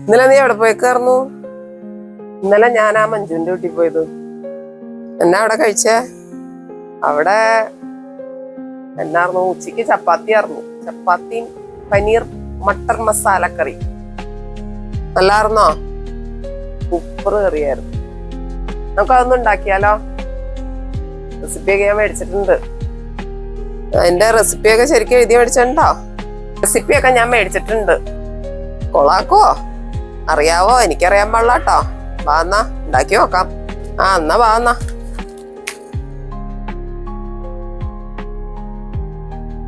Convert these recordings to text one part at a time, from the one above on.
ഇന്നലെ നീ എവിടെ പോയിക്കാർന്നു ഇന്നലെ ഞാൻ ആ മഞ്ജുവിന്റെ വീട്ടിൽ പോയത്. എന്നാ അവിടെ കഴിച്ചേ? അവിടെ എന്നായിരുന്നു ഉച്ചയ്ക്ക് ചപ്പാത്തി ആയിരുന്നു ചപ്പാത്തി പനീർ മട്ടർ മസാല കറി. നല്ലായിരുന്നോ? ഉപ്പർ കറിയായിരുന്നു. നമുക്ക് അതൊന്നും ഉണ്ടാക്കിയാലോ? റെസിപ്പിയൊക്കെ ഞാൻ മേടിച്ചിട്ടുണ്ട്. അതിന്റെ റെസിപ്പിയൊക്കെ ശരിക്കും എഴുതി മേടിച്ചിട്ടുണ്ടോ? റെസിപ്പിയൊക്കെ ഞാൻ മേടിച്ചിട്ടുണ്ട്. കൊളാക്കോ അറിയാവോ? എനിക്കറിയാൻ പാടില്ല കേട്ടോ. വാ എന്നാ ഉണ്ടാക്കി നോക്കാം. ആ എന്നാ വാ എന്നാ.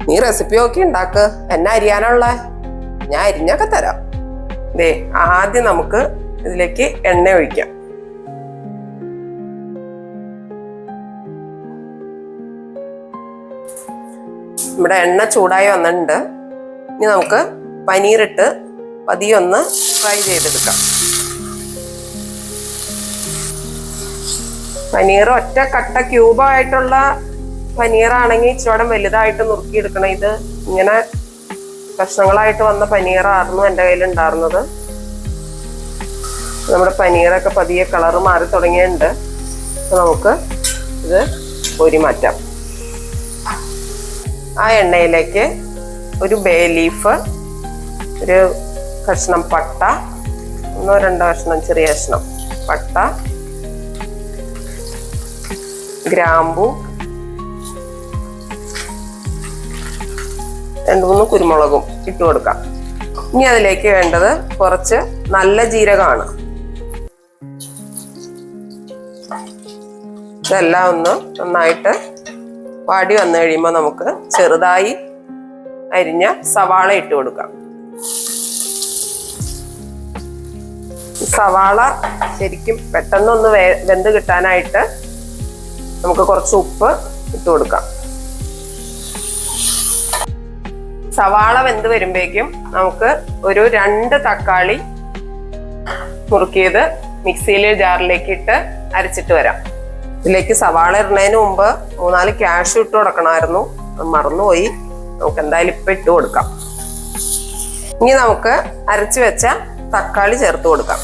നീ റെസിപ്പി നോക്കി ഉണ്ടാക്ക്. എന്നെ അരിയാനുള്ള? ഞാൻ അരിഞ്ഞൊക്കെ തരാം. ദേ ആദ്യം നമുക്ക് ഇതിലേക്ക് എണ്ണ ഒഴിക്കാം. നമ്മുടെ എണ്ണ ചൂടായി വന്നിട്ടുണ്ട്. ഇനി നമുക്ക് പനീറിട്ട് പതിയെ ഒന്ന് ഫ്രൈ ചെയ്തെടുക്കാം. പനീർ ഒറ്റ കട്ട ക്യൂബായിട്ടുള്ള പനീറാണെങ്കിൽ ഇച്ചിരി വലുതായിട്ട് നുറുക്കിയെടുക്കണം. ഇത് ഇങ്ങനെ കഷ്ണങ്ങളായിട്ട് വന്ന പനീറായിരുന്നു എന്റെ കയ്യിൽ ഉണ്ടായിരുന്നത്. നമ്മുടെ പനീറൊക്കെ പതിയെ കളർ മാറി തുടങ്ങിയിട്ടുണ്ട്. നമുക്ക് ഇത് പൊരി മാറ്റാം. ആ എണ്ണയിലേക്ക് ഒരു ബേ ലീഫ് ഒരു കഷ്ണം പട്ട ഒന്നോ രണ്ടോ കഷ്ണം ചെറിയ കഷ്ണം പട്ട ഗ്രാമ്പു രണ്ട് മൂന്ന് കുരുമുളകും ഇട്ട് കൊടുക്കാം. ഇനി അതിലേക്ക് വേണ്ടത് കുറച്ച് നല്ല ജീരകമാണ്. ഇതെല്ലാം ഒന്ന് നന്നായിട്ട് വാടി വന്നു കഴിയുമ്പോൾ നമുക്ക് ചെറുതായി അരിഞ്ഞ സവാള ഇട്ട് കൊടുക്കാം. സവാള ശരിക്കും പെട്ടെന്നൊന്ന് വേ വെന്ത് കിട്ടാനായിട്ട് നമുക്ക് കുറച്ച് ഉപ്പ് ഇട്ട് കൊടുക്കാം. സവാള വെന്ത് വരുമ്പോഴേക്കും നമുക്ക് ഒരു രണ്ട് തക്കാളി മുറുക്കിയത് മിക്സിയിൽ ജാറിലേക്ക് ഇട്ട് അരച്ചിട്ട് വരാം. ഇതിലേക്ക് സവാള ഇടുന്നതിന് മുമ്പ് മൂന്നാൽ ക്യാഷ് ഇട്ട് കൊടുക്കണമായിരുന്നു. മറന്നുപോയി. നമുക്ക് എന്തായാലും ഇപ്പം ഇട്ട് കൊടുക്കാം. ഇനി നമുക്ക് അരച്ചു വെച്ച തക്കാളി ചേർത്ത് കൊടുക്കാം.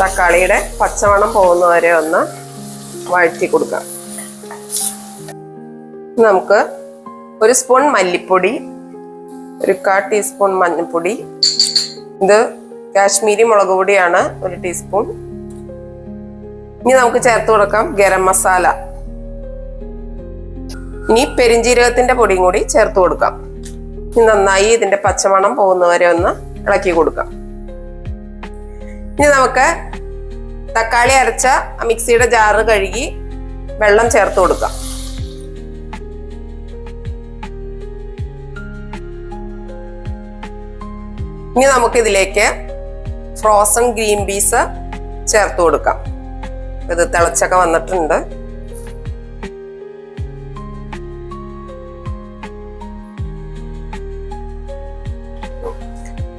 തക്കാളിയുടെ പച്ചവണം പോകുന്ന വരെ ഒന്ന് വഴറ്റി കൊടുക്കാം. നമുക്ക് ഒരു സ്പൂൺ മല്ലിപ്പൊടി ഒരു കാ ടീസ്പൂൺ മഞ്ഞൾപ്പൊടി ഇത് കാശ്മീരി മുളക് പൊടിയാണ് ഒരു ടീസ്പൂൺ. ഇനി നമുക്ക് ചേർത്ത് കൊടുക്കാം ഗരം മസാല. ഇനി പെരിഞ്ജീരകത്തിന്റെ പൊടിയും കൂടി ചേർത്ത് കൊടുക്കാം. ഇനി നന്നായി ഇതിന്റെ പച്ചമണം പോകുന്നവരെ ഒന്ന് ഇളക്കി കൊടുക്കാം. ഇനി നമുക്ക് തക്കാളി അരച്ച മിക്സിയുടെ ജാറ് കഴുകി വെള്ളം ചേർത്ത് കൊടുക്കാം. ഇനി നമുക്കിതിലേക്ക് ഫ്രോസൺ ഗ്രീൻ പീസ് ചേർത്ത് കൊടുക്കാം. ഇത് തിളച്ചൊക്കെ വന്നിട്ടുണ്ട്.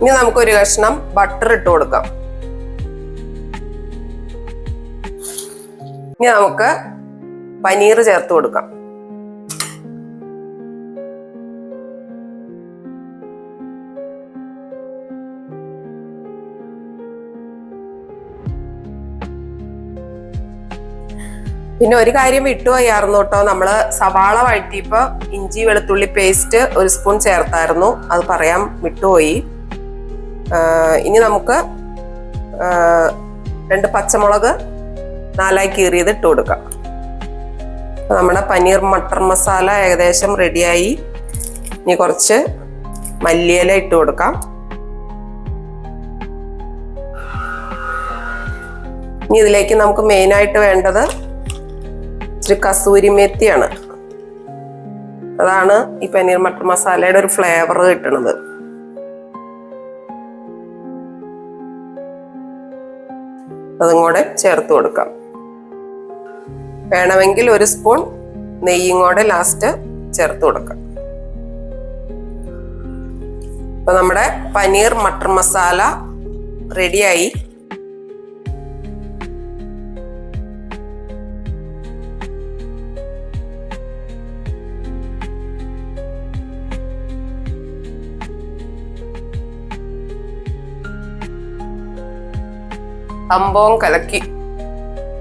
ഇനി നമുക്കൊരു കഷ്ണം ബട്ടർ ഇട്ട് കൊടുക്കാം. ഇനി നമുക്ക് പനീർ ചേർത്ത് കൊടുക്കാം. പിന്നെ ഒരു കാര്യം വിട്ടുപോയായിരുന്നു കേട്ടോ. നമ്മൾ സവാള വഴറ്റിയപ്പോ ഇഞ്ചി വെളുത്തുള്ളി പേസ്റ്റ് ഒരു സ്പൂൺ ചേർത്തായിരുന്നു. അത് പറയാം വിട്ടുപോയി. ഇനി നമുക്ക് രണ്ട് പച്ചമുളക് നാലായി കീറിയത് ഇട്ട് കൊടുക്കാം. നമ്മുടെ പനീർ മട്ടർ മസാല ഏകദേശം റെഡിയായി. ഇനി കുറച്ച് മല്ലിയില ഇട്ട് കൊടുക്കാം. ഇനി ഇതിലേക്ക് നമുക്ക് മെയിനായിട്ട് വേണ്ടത് ഇച്ചിരി കസൂരി മെത്തിയാണ്. അതാണ് ഈ പനീർ മട്ടർ മസാലയുടെ ഒരു ഫ്ലേവർ കിട്ടുന്നത് അതും കൂടെ ചേർത്ത് കൊടുക്കാം. വേണമെങ്കിൽ ഒരു സ്പൂൺ നെയ്യും കൂടെ ലാസ്റ്റ് ചേർത്ത് കൊടുക്കാം. അപ്പൊ നമ്മുടെ പനീർ മട്ടർ മസാല റെഡിയായി സംഭവം കലക്കി.